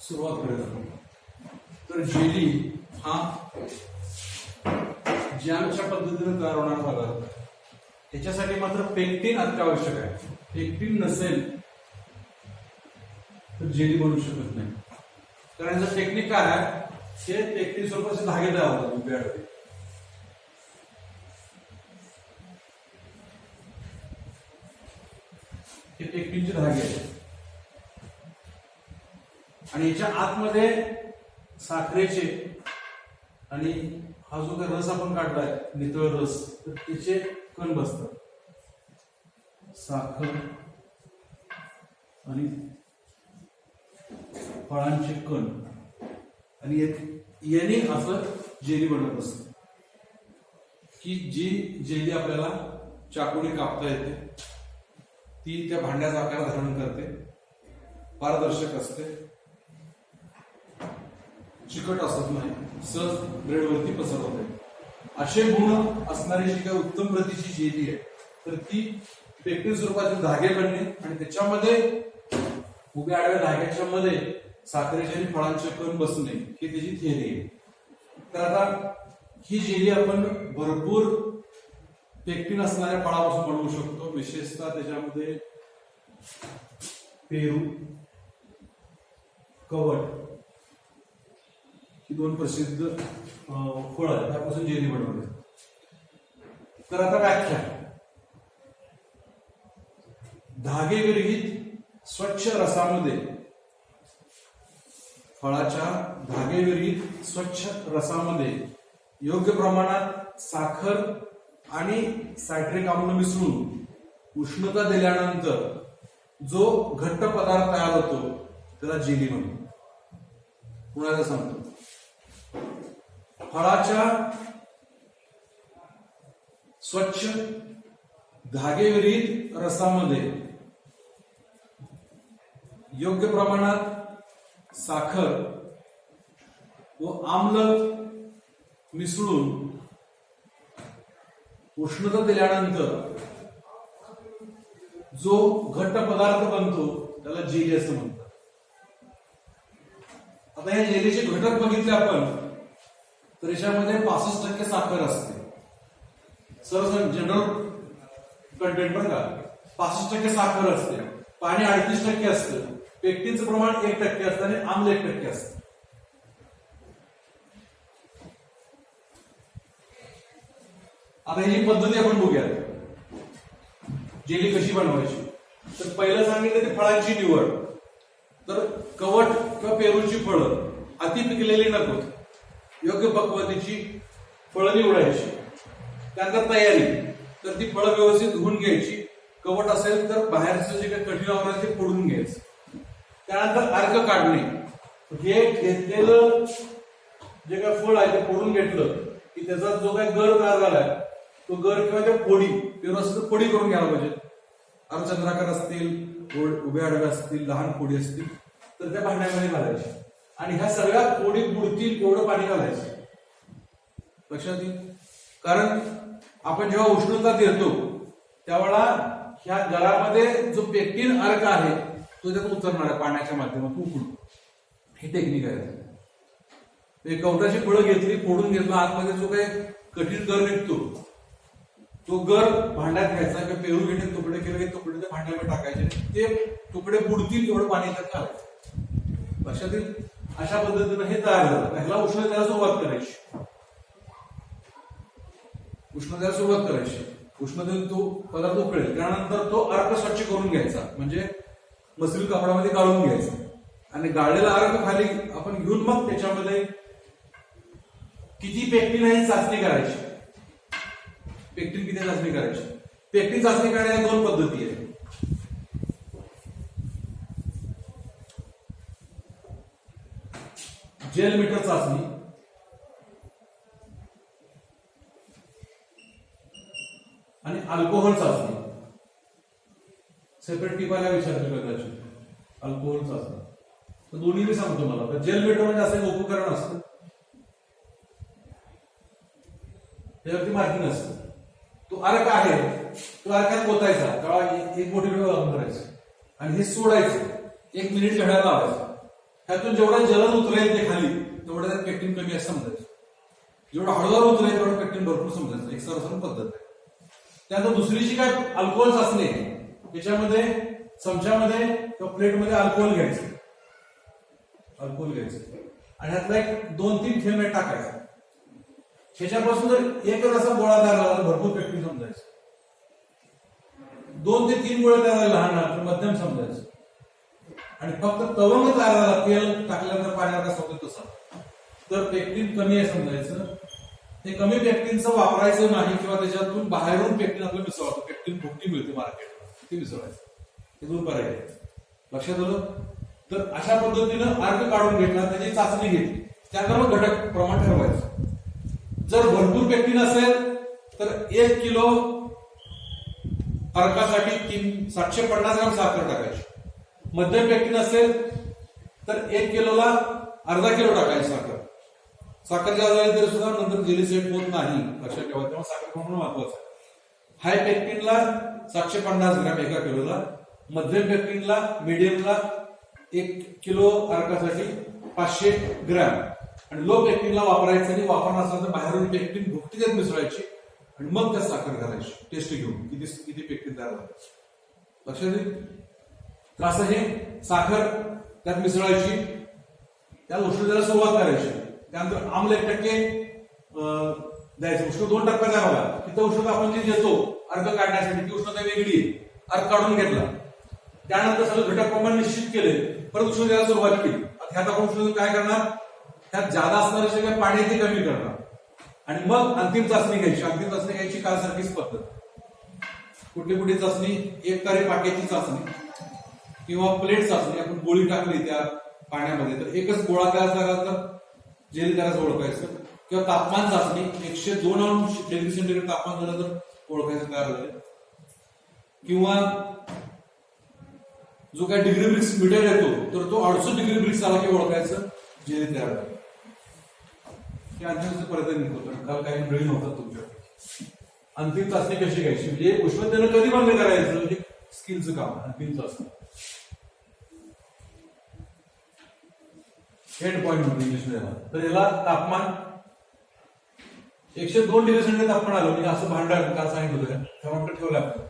सुरुवात करत आहोत तर जेली हा जॅमच्या पद्धतीने तयार होणारा पदार्थ ह्याच्यासाठी त्याच्यासाठी मात्र पेक्टिन अत्यावश्यक आहे. पेक्टिन नसेल तर जेली बनू शकत नाही. कारण याचं टेक्निक काय आहे? ते पेक्टिन स्वरूपाचे धागे तयार होतात उभ्याकडे हे पेक्टिनचे धागे आहेत. आणि याच्या आतमध्ये साखरेचे आणि हा जो काही रस आपण काढलाय नितळ रस तर त्याचे कण बसतात. साखर आणि फळांचे कण. आणि याने असं जेली बनत असत. की जी जेली आपल्याला चाकूने कापता येते ती त्या भांड्याचा आकार धारण करते पारदर्शक असते चिकट असत नाही सहज ब्रेडवरती पसरवते असे गुण असणारी जी काही उत्तम प्रतीची जेली आहे तर ती पेक्टिन स्वरूपाचे धागे बनणे आणि त्याच्यामध्ये उभ्या आडव्या धाग्याच्या मध्ये साखरेचे आणि फळांचे कण बसणे ही त्याची थिअरी आहे. तर आता ही जेली आपण भरपूर पेक्टिन असणाऱ्या फळापासून बनवू शकतो. विशेषतः त्याच्यामध्ये पेरू कवट ही दोन प्रसिद्ध फळ फळं आहेत. त्यापासून जेली बनवले. तर आता व्याख्या. धागे विरहित स्वच्छ रसामध्ये. फळाच्या धागे विरहित स्वच्छ रसामध्ये. योग्य प्रमाणात साखर आणि सायट्रिक आम्ल मिसळून उष्णता दिल्यानंतर जो घट्ट पदार्थ तयार होतो त्याला जेली म्हणतो कुणाला सांगतो? फळाच्या स्वच्छ धागेविरहित रसामध्ये योग्य प्रमाणात साखर व आम्ल मिसळून उष्णता दिल्यानंतर जो घट्ट पदार्थ बनतो त्याला जेली असं म्हणतात. आता या जेलीचे घटक बघितले आपण. तर याच्यामध्ये पासष्ट टक्के साखर असते. सर्व जनरल कंटेंट बरं का? पासष्ट टक्के साखर असते. पाणी अडतीस टक्के असतं. पेक्टिनचं प्रमाण एक टक्के असतं आणि आम्ल एक टक्के असतं. आता ही पद्धती आपण बघूया. जेली कशी बनवायची? तर पहिलं सांगितलं ते फळांची निवड. तर कवट किंवा पेरूची फळं. अति पिकलेली नकोत. योग्य पक्वतेची फळं निवडायची. त्यानंतर तयारी. तर ती फळं व्यवस्थित धुवून घ्यायची. कवट असेल तर बाहेरचं जे काही कठीण आवरण आहे ते फोडून घ्यायचं. त्यानंतर अर्क काढणे. हे घेतलेलं जे काय फळ आहे ते फोडून घेतलं की त्याचा जो काही गर तयार झालाय तो गर किंवा त्या फोडी व्यवस्थित असेल फोडी करून घ्यायला पाहिजे. अर्धचंद्राकार असतील उभे उभ्या आडव्या असतील लहान फोडी असतील तर त्या भांड्यामध्ये घालायच्या आणि ह्या सगळ्या कोणी बुडतील एवढं पाणी घालायचं. लक्षात येईल कारण आपण जेव्हा उष्णता देतो त्यावेळा ह्या गळामध्ये जो पेक्टिन अर्क आहे तो त्यात उतरणार आहे पाण्याच्या माध्यमातून उकळून. ही टेक्निक आहे. एक कवटाची फळं घेतली फोडून घेतलं आतमध्ये जो काही कठीण गर निघतो तो गर भांड्यात घ्यायचा किंवा पेरू घेणे तुकडे केले की तुकडे त्या भांड्यामध्ये टाकायचे ते तुकडे बुडतील एवढं पाणी त्यात घालायचं. लक्षात येईल अशा पद्धतीनं हे तयार झालं. ह्याला उष्णतेला सुरुवात करायची. उष्णतेला सुरुवात करायची. उष्णतेने तो पदार्थ उकळेल. त्यानंतर तो अर्क स्वच्छ करून घ्यायचा. म्हणजे मसरी कापडामध्ये गाळून घ्यायचा. आणि गाळलेला अर्क खाली आपण घेऊन मग त्याच्यामध्ये किती पेक्टिन आहे चाचणी करायची. पेक्टिन किती चाचणी करायची? पेक्टिन चाचणी करण्याच्या दोन पद्धती आहेत. जेल मीटर चाचणी. आणि अल्कोहोल चाचणी. सेपरेट टिपायला विचारले कदाचित. अल्कोहोल चाचणी. तर दोन्ही मी सांगतो मला तर जेल मीटर म्हणजे असं एक उपकरण असतं. त्याच्यावरती मार्किंग असतं तो अर्क आहे. तो अर्कात गोतायचा एक- एक मोठी वेळ करायचं. आणि हे सोडायचं. एक मिनिट घड्याला लावायचं. त्यातून जेवढं जलद उतरेल ते खाली तेवढं त्यात पेक्टिन कमी असं समजायचं. जेवढं हळूहळू उतरेल तेवढं पेक्टिन भरपूर समजायचं. एक सर्वसाधारण पद्धत आहे. त्यानंतर दुसरी जी काय अल्कोहोल चाचणी आहे त्याच्यामध्ये चमच्यामध्ये किंवा प्लेटमध्ये अल्कोहोल घ्यायचं. अल्कोहोल घ्यायचं. आणि ह्यातला एक दोन तीन थेंब टाकायचं. त्याच्यापासून जर एकच असा गोळा तयार झाला तर भरपूर पेक्टिन समजायचं. दोन ते तीन गोळे तयार लहान लहान मध्यम समजायचं. आणि फक्त तवंग तयार तेल टाकल्यानंतर पाण्यात सोबत तसं तर पेक्टिन कमी आहे समजायचं ते कमी पेक्टिनचं वापरायचं नाही किंवा त्याच्यातून बाहेरून पेक्टिन आपलं मिसळतो. पेक्टिन भुकटी मिळते मार्केट ते मिसळायचं ते दूर पर्याय लक्षात आलं? तर अशा पद्धतीनं अर्क काढून घेतला त्याची चाचणी घेतली. त्यानंतर मग घटक प्रमाण ठरवायचं. जर भरपूर पेक्टिन असेल तर एक किलो अर्कासाठी तीन सातशे पन्नास ग्राम साखर टाकायची. मध्यम पॅकिंग असेल तर एक किलोला अर्धा किलो टाकायची साखर. साखर जास्त झाली तरी सुद्धा नंतर जेली सेट होत नाही. लक्षात ठेवा तेव्हा साखर प्रमाण महत्वाचं आहे. हाय पेक्टिनला सातशे पन्नास ग्रॅम एका किलोला मध्यम पेक्टिनला मिडियमला एक किलो अर्कासाठी पाचशे ग्रॅम. आणि लो पेक्टिनला वापरायचं आणि वापरणार असेल तर बाहेरून पेक्टिन भुकटी त्यात मिसळायची आणि मग त्यात साखर घालायची. टेस्ट घेऊन किती किती पेक्टिन तयार झालं. लक्षात येईल तर असं हे साखर त्यात मिसळायची. त्या उष्णतेला सुरुवात करायची. त्यानंतर आम्ल एक टक्के अं, द्यायचं. उष्ण दोन टक्के द्यावा तिथं उष्णता आपण जी देतो अर्क काढण्यासाठी ती उष्णता वेगळी अर्क काढून घेतला. त्यानंतर सगळं घटक प्रमाण निश्चित केले. परत उष्ण द्यायला सुरुवात केली. आता ह्यात आपण उष्ण काय करणार? त्यात जादा असणारे जे काही पाणी ते कमी करणार. आणि मग अंतिम चाचणी घ्यायची. अंतिम चाचणी घ्यायची कालसारखीच पद्धत. कुठली कुठली चाचणी? एक तारे पाट्याची चाचणी. किंवा प्लेट चाचणी आपण गोळी टाकली त्या पाण्यामध्ये तर एकच गोळा तयार झाला तर जेल त्याला ओळखायचं. किंवा तापमान चाचणी एकशे दोन अंश डिग्री सेंटीग्रेड तापमान झालं तर ओळखायचं तयार झालं किंवा जो काय डिग्री ब्रिक्स मीटर येतो तर तो अडचण डिग्री ब्रिक्स आला की ओळखायचं जेल तयार झालं हे अंतिम पर्यंत होतं. काल काही वेळ होतात तुमच्या. अंतिम चाचणी कशी घ्यायची? म्हणजे उष्णतेनं कधी बंद करायचं? म्हणजे स्किलचं काम अंतिम चाचणी. एंड पॉईंट म्हणून इंग्लिशमध्ये तर याला तापमान एकशे दोन डिग्री सेंटीग्रेड तापमान आलं. म्हणजे असं भांडण काल सांगितलं होतं? थर्मामीटर ठेवलं आपण.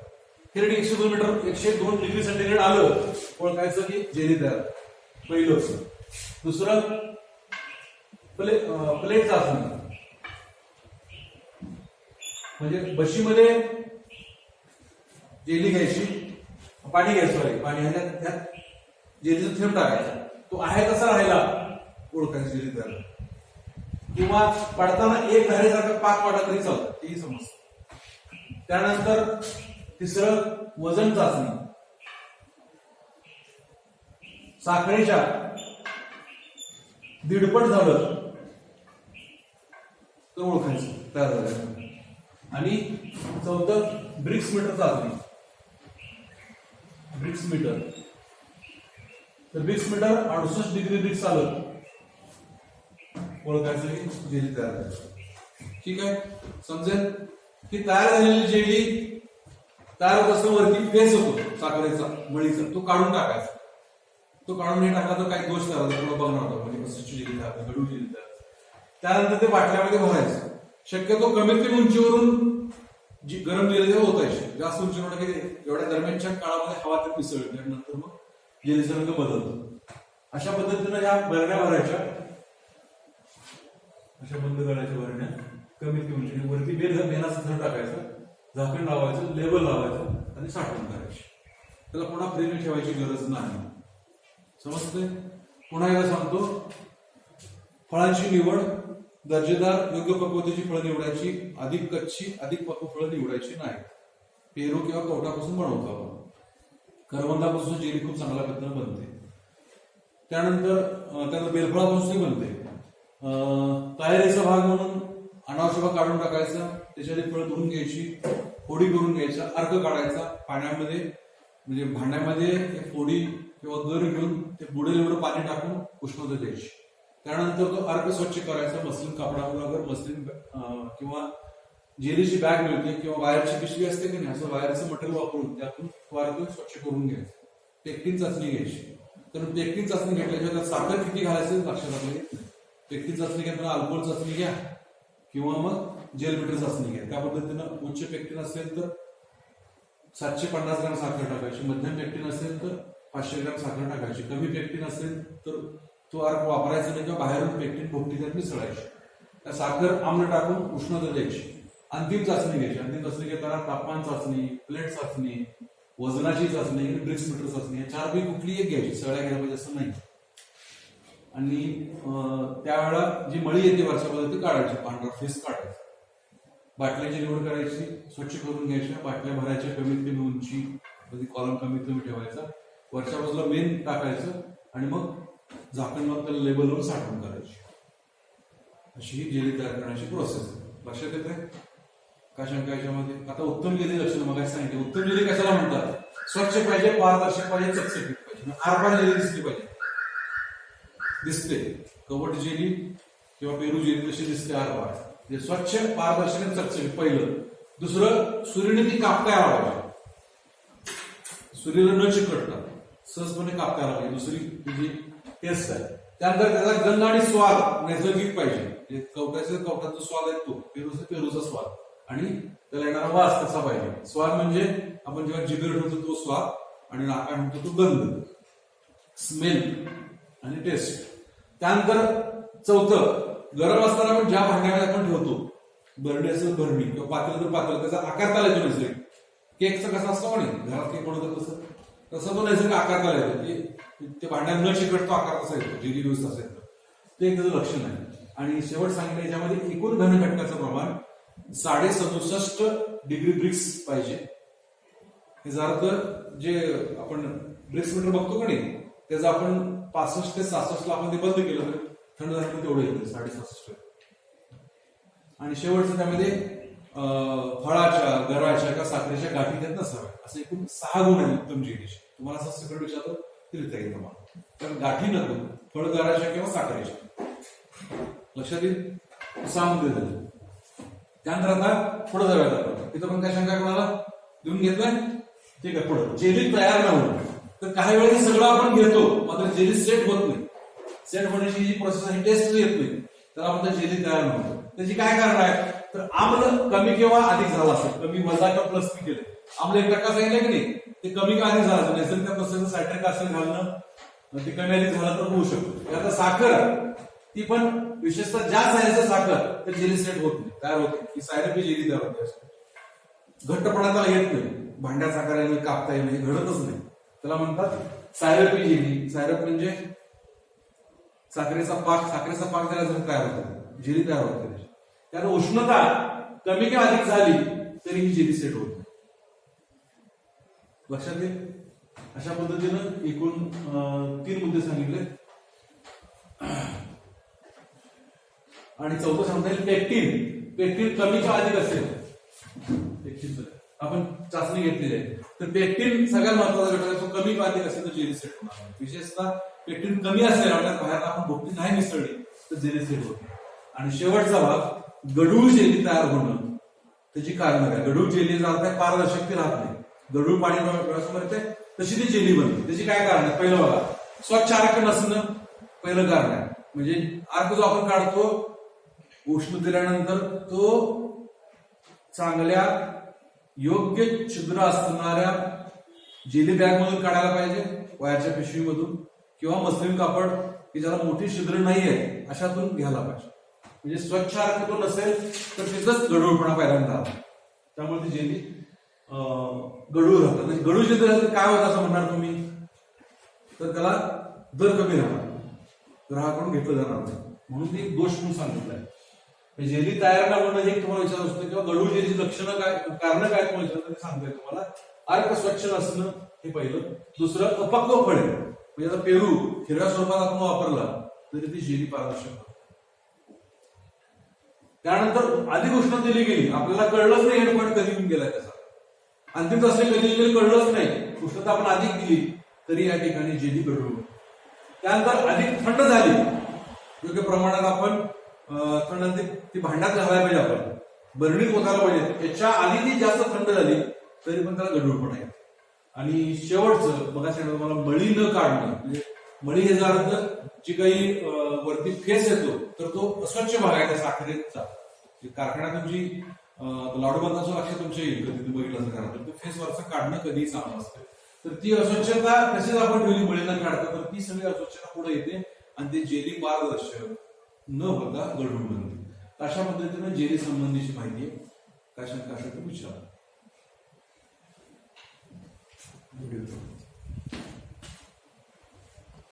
हे एकशे दोन मीटर एकशे दोन डिग्री सेंटीग्रेड आलं. ओळखायचं की जेली तयार. पहिलं दुसरं प्ले प्लेट चाचणी म्हणजे बशीमध्ये जेली घ्यायची पाणी घ्यायचं पाणी. ह्याच्यात त्यात जेलीचा थेंब टाकायचा. तो आहे कसा राहिला. ओळखायची जेली तयार किंवा पडताना एक धारेसारखा पाक वाटत तरी चालतं तेही समजतं. त्यानंतर तिसरं वजन चाचणी. साखरेच्या दीडपट झालं तर ओळखायचं तयार झालं. आणि चौथं ब्रिक्स मीटर चाचणी. Brix meter. तर ब्रिक्स मीटर अडुसष्ट डिग्री ब्रिक्स आलं. ओळखायचं जेली तयार झाली ठीक आहे? समजेल? की तयार झालेली जेली तयार होत असताना वरती फेस होतो साखरेचा मळीचा. तो काढून टाकायचा. तो काढून नाही टाकला तर काही दोष झाला तर तुला बघणार होता? म्हणजे कसं जेली तयार गडू जेली तयार त्यानंतर ते बाटल्यामध्ये भरायचं. शक्यतो कमीत कमी उंचीवरून जी गरम जेली होत आहे जास्त उंची म्हणून की एवढ्या दरम्यानच्या काळामध्ये हवा तर मिसळली नंतर मग जेलीचा रंग बदलतो. अशा पद्धतीनं ह्या भरण्या भरायच्या. अशा बंद करायच्या वरण्या कमीत कमी म्हणजे वरती बेल बेनाचं थर टाकायचं झाकण लावायचं लेबल लावायचं आणि साठवण करायची. त्याला पुन्हा फ्रीजमध्ये ठेवायची गरज नाही. समजते पुन्हा एकदा सांगतो. फळांची निवड दर्जेदार योग्य पक्वतेची फळं निवडायची अधिक कच्ची अधिक पक्व फळं निवडायची नाही. पेरू किंवा कवटापासून बनवतो आपण. करवंदापासून जेली खूप चांगल्या पद्धतीनं बनते. त्यानंतर त्याला त्यानंतर बेलफळापासूनही बनते. तयारीचा भाग म्हणून अनावश्यक काढून टाकायचा त्याच्यामध्ये फळं धुवून घ्यायची फोडी करून घ्यायचा अर्क काढायचा पाण्यामध्ये. म्हणजे भांड्यामध्ये फोडी किंवा गर घेऊन ते बुडेल एवढं पाणी टाकून उष्णता द्यायची. त्यानंतर तो अर्क स्वच्छ करायचा मसलिन कापडाबरोबर मसलिन किंवा जेलीची बॅग मिळते किंवा वायरची पिशवी असते की नाही असं वायरचं मटेरियल वापरून त्यातून तो अर्क स्वच्छ करून घ्यायचं. टेक्टिंग चाचणी घ्यायची. तर पेक्टिन चाचणी घेतल्याशिवाय साखर किती घालायचं लक्षात आपल्याला व्यक्ती चाचणी घेताना अल्कोहोल चाचणी घ्या किंवा मग जेलमीटर चाचणी घ्या. त्या पद्धतीनं उच्च व्यक्ती नसेल तर सातशे पन्नास ग्राम साखर टाकायची मध्यम व्यक्ती असेल तर पाचशे ग्राम साखर टाकायची. कमी पेक्टिन असेल तर तो अर्क वापरायचा नाही किंवा बाहेरून पेक्टिन भोगटी त्यात मिसळायची. त्या साखर आम्ल टाकून उष्णता द्यायची. अंतिम चाचणी घ्यायची. अंतिम चाचणी घेताना तापमान चाचणी प्लेट चाचणी वजनाची चाचणी आणि ब्रिक्स मीटर चाचणी या चार पैकी कुठली एक घ्यायची. सगळ्या घ्यायला पाहिजे असं नाही. आणि त्यावेळा त्यावेळेला जी मळी येते वर्षामध्ये ती काढायची पांढरा फेस काढायचा. बाटल्याची निवड करायची स्वच्छ करून घ्यायच्या बाटल्या भरायच्या कमीत कमी उंची कधी कॉलम कमीत कमी ठेवायचा. वरच्या बाजूला मेन टाकायचं आणि मग झाकण मग त्याला लेबलवर साठवून करायची. अशी ही जेली तयार करण्याची प्रोसेस आहे. लक्षात येते का शंका याच्यामध्ये? आता उत्तम जेली लक्षण मग सांगितलं? उत्तम जेली कशाला म्हणतात? स्वच्छ पाहिजे पारदर्शक पाहिजे चकचकीत पाहिजे. आरपार जेली दिसली पाहिजे. दिसते. कवट जेली किंवा पेरू जेली तशी दिसते आरपार. म्हणजे स्वच्छ पारदर्शक आणि चकचकीत. पहिलं. दुसरं सूर्यने ती कापता यायला पाहिजे न चिकटता सहजपणे कापता यायला पाहिजे दुसरी तुझी टेस्ट आहे. त्यानंतर त्याचा गंध आणि स्वाद नैसर्गिक पाहिजे. म्हणजे कवटाचा स्वाद आहे तो. पेरूचा पेरूचा स्वाद. आणि त्याला येणारा वास कसा पाहिजे? स्वाद म्हणजे आपण जेव्हा जिगर ठेवतो तो स्वाद आणि नाका म्हणतो तो गंध. स्मेल आणि टेस्ट. त्यानंतर चौथं गरम असताना आपण ज्या भांड्यामध्ये आपण ठेवतो बरणी असेल बर्डी किंवा पातळ तर पातळ त्याचा आकार त्याला येतो नैसर्गिक. केकचा कसा असतो म्हणे घरात केक कसं तसं. तसा तो नैसर्गिक आकार त्याला येतो की ते भांड्यात न चिकटतो आकार कसा येतो जेली व्यवस्था असेल ते एक त्याचं लक्षण आहे. आणि शेवट सांगितलं याच्यामध्ये एकूण घन घटकाचं प्रमाण साडे सदुसष्ट डिग्री ब्रिक्स पाहिजे. झालं तर जे आपण ब्रिक्स मीटर बघतो का नाही त्याचा आपण पासष्ट ते सासष्ट ला आपण ते बंद केलं तर थंड झाल्यामुळे तेवढं येतं साडे सहासष्ट आणि शेवटचं त्यामध्ये अं, फळाच्या गराच्या का साखरेच्या गाठी देत नसाव्या. असे एकूण सहा गुण आहेत उत्तम जेलीचे तुम्हाला असं सगळं विचारलं तरी लिहिता येईल तुम्हाला. कारण गाठी नको फळ गराच्या किंवा साखरेच्या. लक्षात येईल? सांगून देत त्यानंतर आता पुढे जाऊयात आपण. तिथं पण काय शंका कोणाला? देऊन घेतलाय? ठीक आहे पुढे. जेली तयार न तर काही वेळेस हे सगळं आपण घेतो मात्र जेली सेट होत नाही. सेट होण्याची जी प्रोसेस आहे टेस्ट येत नाही. तर आपण त्या जेली तयार होतो त्याची काय कारण आहे? तर आम्ल कमी किंवा अधिक झाला असेल? कमी वजा किंवा प्लस केले. आम्ल एक टक्का सांगितलं की नाही? ते कमी का अधिक झालं? नैसर्गिक प्रोसेस सायट्रिक असेल घालणं? ते कमी अधिक झालं तर होऊ शकतो. आता साखर ती पण विशेषतः ज्या सायचं साखर तर जेली सेट होत नाही. तयार होते की सायरपी जेली तयार होते घट्टपणा त्याला येत नाही. भांड्या साखर कापता येईल घडतच नाही. त्याला म्हणतात सायरपी जेली सायरप म्हणजे साखरेचा पाक साखरेचा पाक त्याला जर तयार होतो जेली तयार होते. त्याची. त्यानं उष्णता कमी किंवा अधिक झाली तरी ही जेली सेट होत. लक्षात येईल अशा पद्धतीनं एकूण तीन मुद्दे सांगितले. आणि चौथं सांगता येईल पेक्टिन पेक्टिन कमी किंवा अधिक असेल. आपण चाचणी घेतलेली आहे. तर पेक्टिन सगळ्यात महत्त्वाचा घटक असतो कमी पाणी असेल तर जेली सेट होणार विशेषतः पेक्टिन कमी असेल आपल्यात बाहेर आपण भुकटी नाही मिसळली तर जेली सेट होते आणि शेवटचा भाग गडूळ जेली तयार होणं. त्याची कारण काय? गडूळ जेली राहत आहे पारदर्शकता राहत नाही. गडूळ पाणी डोळ्यासमोर येते तशी ती जेली बनते. त्याची काय कारण आहे? पहिलं बघा स्वच्छ अर्क नसणं पहिलं कारण आहे. म्हणजे अर्क जो आपण काढतो उष्ण दिल्यानंतर तो चांगल्या योग्य छिद्र असणाऱ्या जेली बॅग मधून काढायला पाहिजे वयाच्या पिशवीमधून किंवा मस्लिम कापड की ज्याला मोठी छिद्र नाहीये अशातून घ्यायला पाहिजे. म्हणजे स्वच्छ अर्क तो नसेल तर तिथंच गडूळपणा पहिल्यांदा आला. त्यामुळे ती जेली गडूळ राहतात. म्हणजे गडूळ छिद्र काय होतं असं म्हणणार तुम्ही? तर त्याला दर कमी राहणार. ग्राहकडून घेतलं जाणार नाही. म्हणून ती गोष्ट दोष म्हणून सांगितलं आहे जेली तयार न होणं हे तुम्हाला विचार असतो किंवा गडू जेलीची लक्षणं काय कारण काय तुम्हाला विचारतं ते सांगतोय तुम्हाला. अर्क स्वच्छ नसणं हे पहिलं. दुसरं अपक्व फळे. म्हणजे आता पेरू हिरव्या स्वरूपात आपण वापरला तरी ती जेली पारदर्शक त्यानंतर अधिक उष्णता दिली गेली. आपल्याला कळलंच नाही एंड पॉईंट कधी येऊन गेलाय त्याचा. अंतिम चाचणी कधी गेले कळलंच नाही. उष्णता आपण अधिक दिली तरी या ठिकाणी जेली गडू त्यानंतर अधिक थंड झाली. योग्य प्रमाणात आपण थंड ती- ती भांड्यात घालायला पाहिजे आपण. बर्णी पोचायला पाहिजे. त्याच्या आधी ती जास्त थंड झाली तरी पण त्याला गडूळ पण आहे आणि शेवटचं बघा तुम्हाला मळी न काढणं. म्हणजे मळी हे जर जी काही वरती फेस येतो तर तो अस्वच्छ भाग आहे त्या साखरेचा. कारखान्यात तुमची जी लाडू लक्ष तुमच्या येईल कधी तुम्ही बघितलं तर तो फेस वरचा काढणं कधीही चांगलं असतं तर ती अस्वच्छता तशीच आपण ठेवली न काढतो. तर ती सगळी अस्वच्छता पुढे येते. आणि ते जेली पारदर्शक. न होता गळून बनते अशा पद्धतीनं जेरी संबंधीची माहिती काय शंका असेल तर विचारा.